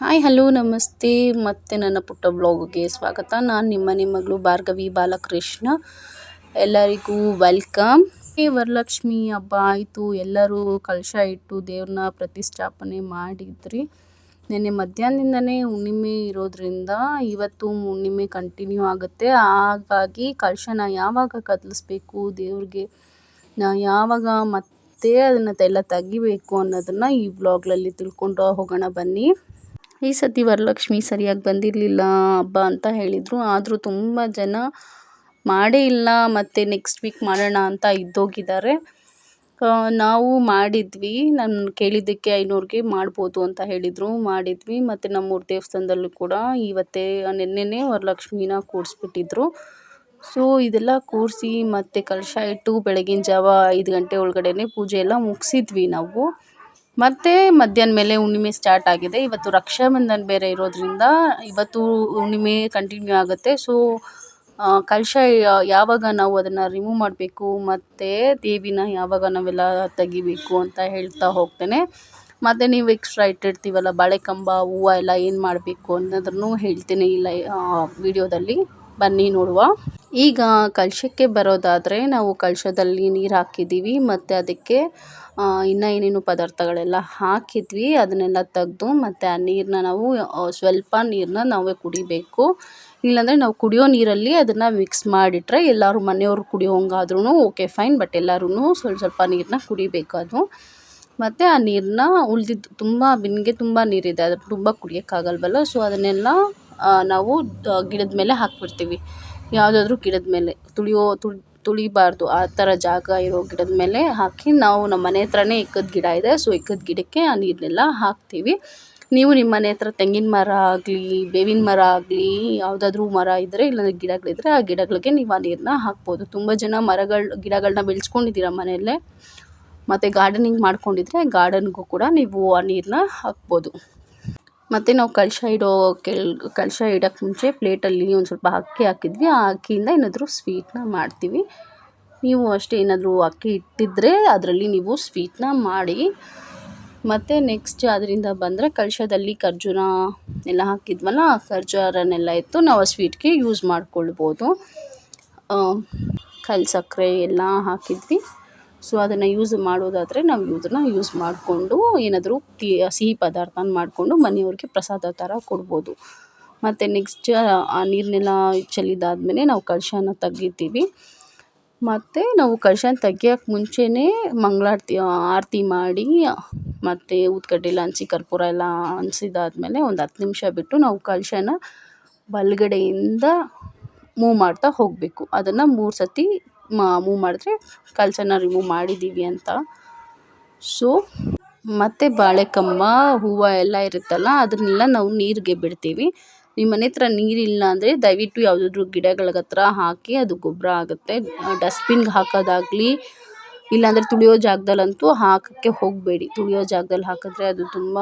Hi, hello, ನಮಸ್ತೆ. ಮತ್ತೆ ನನ್ನ ಪುಟ್ಟ ಬ್ಲಾಗ್ಗೆ ಸ್ವಾಗತ. ನಾನು ನಿಮ್ಮ ಮಗಳು ಭಾರ್ಗವಿ ಬಾಲಕೃಷ್ಣ. ಎಲ್ಲರಿಗೂ ವೆಲ್ಕಮ್. ಈ ವರಲಕ್ಷ್ಮಿ ಹಬ್ಬ ಆಯಿತು. ಎಲ್ಲರೂ ಕಲಶ ಇಟ್ಟು ದೇವ್ರನ್ನ ಪ್ರತಿಷ್ಠಾಪನೆ ಮಾಡಿದ್ರಿ. ನಿನ್ನೆ ಮಧ್ಯಾಹ್ನದಿಂದನೇ ಹುಣ್ಣಿಮೆ ಇರೋದ್ರಿಂದ ಇವತ್ತು ಹುಣ್ಣಿಮೆ ಕಂಟಿನ್ಯೂ ಆಗುತ್ತೆ. ಹಾಗಾಗಿ ಕಲಶನ ಯಾವಾಗ ಕದಲಿಸ್ಬೇಕು, ದೇವ್ರಿಗೆ ನಾ ಯಾವಾಗ ಮತ್ತೆ ಅದನ್ನು ಎಲ್ಲ ತೆಗಿಬೇಕು ಅನ್ನೋದನ್ನು ಈ ಬ್ಲಾಗ್ಲಲ್ಲಿ ತಿಳ್ಕೊಂಡು ಹೋಗೋಣ ಬನ್ನಿ. ಈ ಸತಿ ವರಲಕ್ಷ್ಮಿ ಸರಿಯಾಗಿ ಬಂದಿರಲಿಲ್ಲ ಹಬ್ಬ ಅಂತ ಹೇಳಿದರು. ಆದರೂ ತುಂಬ ಜನ ಮಾಡೇ ಇಲ್ಲ, ಮತ್ತು ನೆಕ್ಸ್ಟ್ ವೀಕ್ ಮಾಡೋಣ ಅಂತ ಇದ್ದೋಗಿದ್ದಾರೆ. ನಾವು ಮಾಡಿದ್ವಿ. ನಾನು ಕೇಳಿದ್ದಕ್ಕೆ ಐನೂರಿಗೆ ಮಾಡ್ಬೋದು ಅಂತ ಹೇಳಿದರು. ಮಾಡಿದ್ವಿ. ಮತ್ತು ನಮ್ಮೂರ ದೇವಸ್ಥಾನದಲ್ಲೂ ಕೂಡ ಇವತ್ತೇ, ನೆನ್ನೆನೇ ವರಲಕ್ಷ್ಮಿನ ಕೂಡಿಸ್ಬಿಟ್ಟಿದ್ರು ಸೊ ಇದೆಲ್ಲ ಕೂರಿಸಿ ಮತ್ತು ಕಲಶ ಇಟ್ಟು ಬೆಳಗಿನ ಜಾವ ಐದು ಗಂಟೆ ಒಳಗಡೆನೆ ಪೂಜೆ ಎಲ್ಲ ಮುಗಿಸಿದ್ವಿ ನಾವು. ಮತ್ತು ಮಧ್ಯಾಹ್ನ ಮೇಲೆ ಹುಣ್ಣಿಮೆ ಸ್ಟಾರ್ಟ್ ಆಗಿದೆ. ಇವತ್ತು ರಕ್ಷಾಬಂಧನ ಬೇರೆ ಇರೋದ್ರಿಂದ ಇವತ್ತು ಹುಣ್ಣಿಮೆ ಕಂಟಿನ್ಯೂ ಆಗುತ್ತೆ. ಸೊ ಕಲಶ ಯಾವಾಗ ನಾವು ಅದನ್ನು ರಿಮೂವ್ ಮಾಡಬೇಕು, ಮತ್ತು ದೇವಿನ ಯಾವಾಗ ನಾವೆಲ್ಲ ತೆಗಿಬೇಕು ಅಂತ ಹೇಳ್ತಾ ಹೋಗ್ತೇನೆ. ಮತ್ತು ನೀವು ಎಕ್ಸ್ಟ್ರಾ ಇಟ್ಟಿರ್ತೀವಲ್ಲ ಬಾಳೆಕಂಬ ಹೂವು ಎಲ್ಲ ಏನು ಮಾಡಬೇಕು ಅನ್ನೋದನ್ನು ಹೇಳ್ತೇನೆ ಇಲ್ಲ ವಿಡಿಯೋದಲ್ಲಿ ಬನ್ನಿ ನೋಡುವ. ಈಗ ಕಲಶಕ್ಕೆ ಬರೋದಾದರೆ ನಾವು ಕಲಶದಲ್ಲಿ ನೀರು ಹಾಕಿದ್ದೀವಿ, ಮತ್ತು ಅದಕ್ಕೆ ಇನ್ನೂ ಏನೇನು ಪದಾರ್ಥಗಳೆಲ್ಲ ಹಾಕಿದ್ವಿ, ಅದನ್ನೆಲ್ಲ ತೆಗ್ದು ಮತ್ತು ಆ ನೀರನ್ನ ನಾವು ಸ್ವಲ್ಪ ನೀರನ್ನ ನಾವೇ ಕುಡಿಬೇಕು. ಇಲ್ಲಾಂದರೆ ನಾವು ಕುಡಿಯೋ ನೀರಲ್ಲಿ ಅದನ್ನು ಮಿಕ್ಸ್ ಮಾಡಿಟ್ರೆ ಎಲ್ಲರೂ ಮನೆಯವ್ರು ಕುಡಿಯೋಂಗಾದ್ರೂ ಓಕೆ ಫೈನ್ ಬಟ್ ಎಲ್ಲರೂ ಸ್ವಲ್ಪ ಸ್ವಲ್ಪ ನೀರನ್ನ ಕುಡಿಬೇಕು ಅದು. ಮತ್ತು ಆ ನೀರನ್ನ ಉಳಿದಿದ್ದು ತುಂಬ ಬಿನ್ಗೆ ತುಂಬ ನೀರಿದೆ ಅದು ತುಂಬ ಕುಡಿಯೋಕ್ಕಾಗಲ್ವಲ್ಲ ಸೊ ಅದನ್ನೆಲ್ಲ ನಾವು ಗಿಡದ ಮೇಲೆ ಹಾಕ್ಬಿಡ್ತೀವಿ. ಯಾವುದಾದ್ರೂ ಗಿಡದ ಮೇಲೆ, ತುಳಿಯೋ, ತುಳಿ, ತುಳಿಬಾರ್ದು, ಆ ಥರ ಜಾಗ ಇರೋ ಗಿಡದ ಮೇಲೆ ಹಾಕಿ ನಾವು ನಮ್ಮ ಮನೆ ಹತ್ರನೇ ಇಕ್ಕದ ಗಿಡ ಇದೆ. ಸೊ, ಇಕ್ಕದ ಗಿಡಕ್ಕೆ ಆ ನೀರನ್ನೆಲ್ಲ ಹಾಕ್ತೀವಿ. ನೀವು ನಿಮ್ಮ ಮನೆ ಹತ್ರ ತೆಂಗಿನ ಮರ ಆಗಲಿ, ಬೇವಿನ ಮರ ಆಗಲಿ, ಯಾವುದಾದ್ರೂ ಮರ ಇದ್ದರೆ ಇಲ್ಲಾಂದರೆ ಗಿಡಗಳಿದ್ದರೆ ಆ ಗಿಡಗಳಿಗೆ ನೀವು ಆ ನೀರನ್ನ ಹಾಕ್ಬೋದು. ತುಂಬ ಜನ ಮರಗಳು ಗಿಡಗಳನ್ನ ಬೆಳೆಸ್ಕೊಂಡಿದ್ದೀರ ಮನೆಯಲ್ಲೇ. ಮತ್ತು ಗಾರ್ಡನಿಂಗ್ ಮಾಡ್ಕೊಂಡಿದ್ರೆ ಗಾರ್ಡನ್ಗೂ ಕೂಡ ನೀವು ಆ ನೀರನ್ನ ಹಾಕ್ಬೋದು. ಮತ್ತು ನಾವು ಕಳಶ ಇಡೋ ಕೆಳ ಕಳಶ ಇಡೋಕ್ಕೆ ಮುಂಚೆ ಪ್ಲೇಟಲ್ಲಿ ಒಂದು ಸ್ವಲ್ಪ ಅಕ್ಕಿ ಹಾಕಿದ್ವಿ. ಆ ಅಕ್ಕಿಯಿಂದ ಏನಾದರೂ ಸ್ವೀಟನ್ನ ಮಾಡ್ತೀವಿ. ನೀವು ಅಷ್ಟೇ ಏನಾದರೂ ಅಕ್ಕಿ ಇಟ್ಟಿದ್ದರೆ ಅದರಲ್ಲಿ ನೀವು ಸ್ವೀಟನ್ನ ಮಾಡಿ. ಮತ್ತು ನೆಕ್ಸ್ಟ್ ಅದರಿಂದ ಬಂದರೆ ಕಳಶದಲ್ಲಿ ಖರ್ಜೂರ ಎಲ್ಲ ಹಾಕಿದ್ವಲ್ಲ, ಆ ಖರ್ಜೂರನೆಲ್ಲ ಎತ್ತು ನಾವು ಆ ಸ್ವೀಟ್ಗೆ ಯೂಸ್ ಮಾಡ್ಕೊಳ್ಬೋದು. ಕಲ್ಲು ಸಕ್ಕರೆ ಎಲ್ಲ ಹಾಕಿದ್ವಿ. ಸೊ ಅದನ್ನು ಯೂಸ್ ಮಾಡೋದಾದರೆ ನಾವು ಇದನ್ನು ಯೂಸ್ ಮಾಡಿಕೊಂಡು ಏನಾದರೂ ತಿ, ಸಿಹಿ ಪದಾರ್ಥನ ಮಾಡಿಕೊಂಡು ಮನೆಯವ್ರಿಗೆ ಪ್ರಸಾದ ಥರ ಕೊಡ್ಬೋದು. ಮತ್ತು ನೆಕ್ಸ್ಟ್ ಆ ನೀರನ್ನೆಲ್ಲ ಚೆಲ್ಲಿದಾದ್ಮೇಲೆ ನಾವು ಕಳಶನ ತೆಗಿತೀವಿ. ಮತ್ತು ನಾವು ಕಳಶನ ತೆಗಿಯೋಕೆ ಮುಂಚೆನೇ ಮಂಗಳಾರತಿ ಆರತಿ ಮಾಡಿ, ಮತ್ತು ಊದ್ಕಡ್ಡಿ ಹಂಚಿ ಕರ್ಪೂರ ಎಲ್ಲ ಹಂಚಿದಾದ್ಮೇಲೆ ಒಂದು ಹತ್ತು ನಿಮಿಷ ಬಿಟ್ಟು ನಾವು ಕಳಶನ ಬಲಗಡೆಯಿಂದ ಮೂವ್ ಮಾಡ್ತಾ ಹೋಗಬೇಕು. ಅದನ್ನು ಮೂರು ಸತಿ ಮೂವ್ ಮಾಡಿದ್ರೆ ಕಲ್ಚರ್ನ ರಿಮೂವ್ ಮಾಡಿದ್ದೀವಿ ಅಂತ. ಸೊ ಮತ್ತು ಬಾಳೆಕಂಬ ಹೂವು ಎಲ್ಲ ಇರುತ್ತಲ್ಲ, ಅದನ್ನೆಲ್ಲ ನಾವು ನೀರಿಗೆ ಬಿಡ್ತೀವಿ. ನಿಮ್ಮ ಮನೆ ಹತ್ರ ನೀರಿಲ್ಲ ಅಂದರೆ ದಯವಿಟ್ಟು ಯಾವುದಾದ್ರೂ ಗಿಡಗಳ ಹತ್ರ ಹಾಕಿ ಅದು ಗೊಬ್ಬರ ಆಗುತ್ತೆ. ಡಸ್ಟ್ಬಿನ್ಗೆ ಹಾಕೋದಾಗಲಿ, ಇಲ್ಲಾಂದರೆ ತುಳಿಯೋ ಜಾಗದಲ್ಲಂತೂ ಹಾಕೋಕ್ಕೆ ಹೋಗಬೇಡಿ. ತುಳಿಯೋ ಜಾಗದಲ್ಲಿ ಹಾಕಿದ್ರೆ ಅದು ತುಂಬ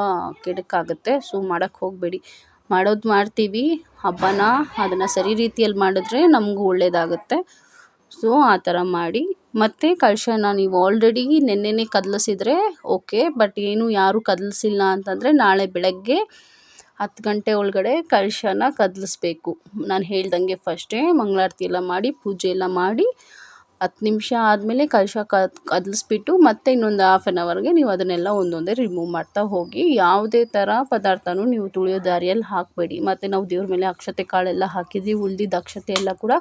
ಕೆಡುಕಾಗುತ್ತೆ. ಸೊ ಮಾಡೋಕ್ಕೆ ಹೋಗಬೇಡಿ. ಮಾಡೋದು ಮಾಡ್ತೀವಿ. ಹಬ್ಬನ ಅದನ್ನು ಸರಿ ರೀತಿಯಲ್ಲಿ ಮಾಡಿದ್ರೆ ನಮಗೂ ಒಳ್ಳೆಯದಾಗುತ್ತೆ ಸೊ ಆ ಥರ ಮಾಡಿ. ಮತ್ತೆ ಕಳಶನ ನೀವು ಆಲ್ರೆಡಿ ನೆನ್ನೆನೇ ಕದಲಿಸಿದ್ರೆ ಓಕೆ ಬಟ್ ಏನು ಯಾರೂ ಕದಲಿಸಿಲ್ಲ ಅಂತಂದರೆ ನಾಳೆ ಬೆಳಗ್ಗೆ ಹತ್ತು ಗಂಟೆ ಒಳಗಡೆ ಕಳಶನ ಕದಲಿಸ್ಬೇಕು. ನಾನು ಹೇಳ್ದಂಗೆ ಫಸ್ಟೇ ಮಂಗಳಾರತಿ ಎಲ್ಲ ಮಾಡಿ, ಪೂಜೆ ಎಲ್ಲ ಮಾಡಿ, ಹತ್ತು ನಿಮಿಷ ಆದಮೇಲೆ ಕಳಶ ಕದ್, ಕದಲಿಸ್ಬಿಟ್ಟು ಮತ್ತೆ ಇನ್ನೊಂದು ಹಾಫ್ ಆನ್ ಅವರ್ಗೆ ನೀವು ಅದನ್ನೆಲ್ಲ ಒಂದೊಂದೇ ರಿಮೂವ್ ಮಾಡ್ತಾ ಹೋಗಿ, ಯಾವುದೇ ಥರ ಪದಾರ್ಥನೂ ನೀವು ತುಳಿಯೋ ದಾರಿಯಲ್ಲಿ ಹಾಕಬೇಡಿ. ಮತ್ತು ನಾವು ದೇವ್ರ ಮೇಲೆ ಅಕ್ಷತೆ ಕಾಳೆಲ್ಲ ಹಾಕಿದ್ವಿ ಉಳ್ದಿದ್ದ ಅಕ್ಷತೆ ಎಲ್ಲ ಕೂಡ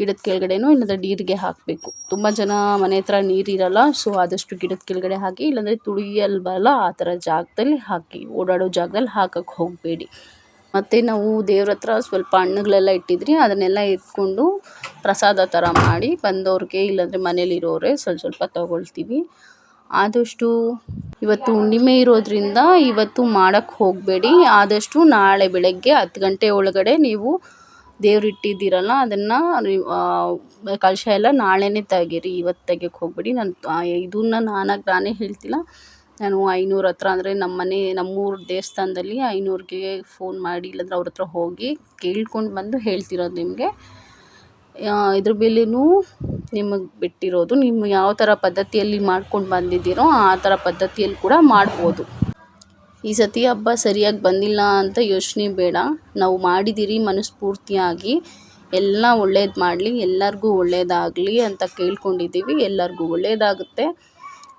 ಗಿಡದ ಕೆಳಗಡೆನೂ ಇಲ್ಲಾಂದ್ರೆ ನೀರಿಗೆ ಹಾಕಬೇಕು. ತುಂಬ ಜನ ಮನೆ ಹತ್ರ ನೀರಿರಲ್ಲ ಸೊ ಆದಷ್ಟು ಗಿಡದ ಕೆಳಗಡೆ ಹಾಕಿ, ಇಲ್ಲಾಂದರೆ ತುಳಿಯಲ್ವಲ್ಲ ಆ ಥರ ಜಾಗದಲ್ಲಿ ಹಾಕಿ, ಓಡಾಡೋ ಜಾಗದಲ್ಲಿ ಹಾಕಕ್ಕೆ ಹೋಗಬೇಡಿ. ಮತ್ತು ನಾವು ದೇವ್ರ ಹತ್ರ ಸ್ವಲ್ಪ ಹಣ್ಣುಗಳೆಲ್ಲ ಇಟ್ಟಿದ್ರಿ, ಅದನ್ನೆಲ್ಲ ಎತ್ಕೊಂಡು ಪ್ರಸಾದ ಥರ ಮಾಡಿ ಬಂದವ್ರಿಗೆ ಇಲ್ಲಾಂದರೆ ಮನೇಲಿರೋರೇ ಸ್ವಲ್ಪ ಸ್ವಲ್ಪ ತಗೊಳ್ತೀವಿ. ಆದಷ್ಟು ಇವತ್ತು ಹುಣ್ಣಿಮೆ ಇರೋದ್ರಿಂದ ಇವತ್ತು ಮಾಡೋಕ್ಕೆ ಹೋಗಬೇಡಿ. ಆದಷ್ಟು ನಾಳೆ ಬೆಳಗ್ಗೆ ಹತ್ತು ಗಂಟೆ ಒಳಗಡೆ ನೀವು ದೇವ್ರು ಇಟ್ಟಿದ್ದೀರಲ್ಲ ಅದನ್ನು ಕಲಶ ಎಲ್ಲ ನಾಳೆನೇ ತೆಗೀರಿ ಇವತ್ತು ತೆಗಿಯೋಕ್ಕೆ ಹೋಗಬೇಡಿ. ನಾನು ಇದನ್ನ ನಾನಾಗಿ ನಾನೇ ಹೇಳ್ತಿಲ್ಲ. ನಾನು ಐನೂರು ಹತ್ರ ಅಂದರೆ ನಮ್ಮ ಮನೆ, ನಮ್ಮೂರ ದೇವಸ್ಥಾನದಲ್ಲಿ ಐನೂರಿಗೆ ಫೋನ್ ಮಾಡಿ ಇಲ್ಲಾಂದ್ರೆ ಅವ್ರ ಹತ್ರ ಹೋಗಿ ಕೇಳ್ಕೊಂಡು ಬಂದು ಹೇಳ್ತಿರೋದು ನಿಮಗೆ. ಇದ್ರ ಬೆಲೆನೂ ನಿಮಗೆ ಬಿಟ್ಟಿರೋದು. ನಿಮ್ಮ ಯಾವ ಥರ ಪದ್ಧತಿಯಲ್ಲಿ ಮಾಡ್ಕೊಂಡು ಬಂದಿದ್ದೀರೋ ಆ ಥರ ಪದ್ಧತಿಯಲ್ಲಿ ಕೂಡ ಮಾಡ್ಬೋದು. ಈ ಸತಿ ಹಬ್ಬ ಸರಿಯಾಗಿ ಬಂದಿಲ್ಲ ಅಂತ ಯೋಚನೆ ಬೇಡ. ನಾವು ಮಾಡಿದ್ದೀರಿ ಮನಸ್ಫೂರ್ತಿಯಾಗಿ ಎಲ್ಲ ಒಳ್ಳೇದು ಮಾಡಲಿ, ಎಲ್ಲರಿಗೂ ಒಳ್ಳೇದಾಗಲಿ ಅಂತ ಕೇಳ್ಕೊಂಡಿದ್ದೀವಿ. ಎಲ್ಲರಿಗೂ ಒಳ್ಳೆಯದಾಗುತ್ತೆ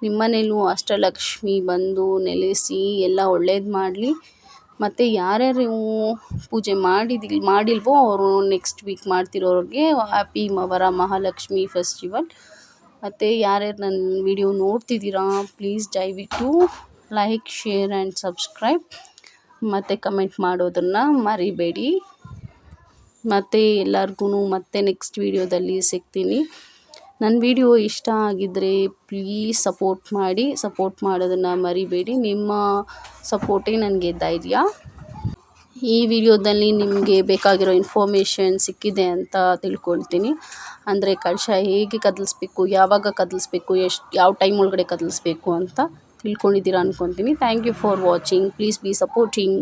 ನಿಮ್ಮನೇಲೂ ಅಷ್ಟಲಕ್ಷ್ಮಿ ಬಂದು ನೆಲೆಸಿ ಎಲ್ಲ ಒಳ್ಳೇದು ಮಾಡಲಿ. ಮತ್ತು ಯಾರ್ಯಾರು ಪೂಜೆ ಮಾಡಿದಿಲ್, ಮಾಡಿಲ್ವೋ ಅವರು ನೆಕ್ಸ್ಟ್ ವೀಕ್ ಮಾಡ್ತಿರೋರಿಗೆ ಹ್ಯಾಪಿ ಮವರ ಮಹಾಲಕ್ಷ್ಮಿ ಫೆಸ್ಟಿವಲ್ ಮತ್ತು ಯಾರ್ಯಾರು ನನ್ನ ವಿಡಿಯೋ ನೋಡ್ತಿದ್ದೀರಾ ಪ್ಲೀಸ್ ದಯವಿಟ್ಟು ಲೈಕ್ ಶೇರ್ ಆ್ಯಂಡ್ ಸಬ್ಸ್ಕ್ರೈಬ್ ಮತ್ತು ಕಮೆಂಟ್ ಮಾಡೋದನ್ನು ಮರಿಬೇಡಿ. ಮತ್ತು ಎಲ್ಲರಿಗೂ ಮತ್ತೆ ನೆಕ್ಸ್ಟ್ ವೀಡಿಯೋದಲ್ಲಿ ಸಿಗ್ತೀನಿ. ನನ್ನ ವಿಡಿಯೋ ಇಷ್ಟ ಆಗಿದ್ದರೆ ಪ್ಲೀಸ್ ಸಪೋರ್ಟ್ ಮಾಡಿ ಸಪೋರ್ಟ್ ಮಾಡೋದನ್ನು ಮರಿಬೇಡಿ. ನಿಮ್ಮ ಸಪೋರ್ಟೇ ನನಗೆ ಧೈರ್ಯ. ಈ ವಿಡಿಯೋದಲ್ಲಿ ನಿಮಗೆ ಬೇಕಾಗಿರೋ ಇನ್ಫಾರ್ಮೇಷನ್ ಸಿಕ್ಕಿದೆ ಅಂತ ತಿಳ್ಕೊಳ್ತೀನಿ. ಅಂದರೆ ಕಳಶ ಹೇಗೆ ಕದಲಿಸ್ಬೇಕು, ಯಾವಾಗ ಕದಲಿಸ್ಬೇಕು, ಎಷ್ಟು, ಯಾವ ಟೈಮ್ ಒಳಗಡೆ ಕದಲಿಸ್ಬೇಕು ಅಂತ. ತಿಳ್ಕೊಂಡಿದ್ದೀರಾ ಅಂದ್ಕೊತೀನಿ thank you for watching please be supporting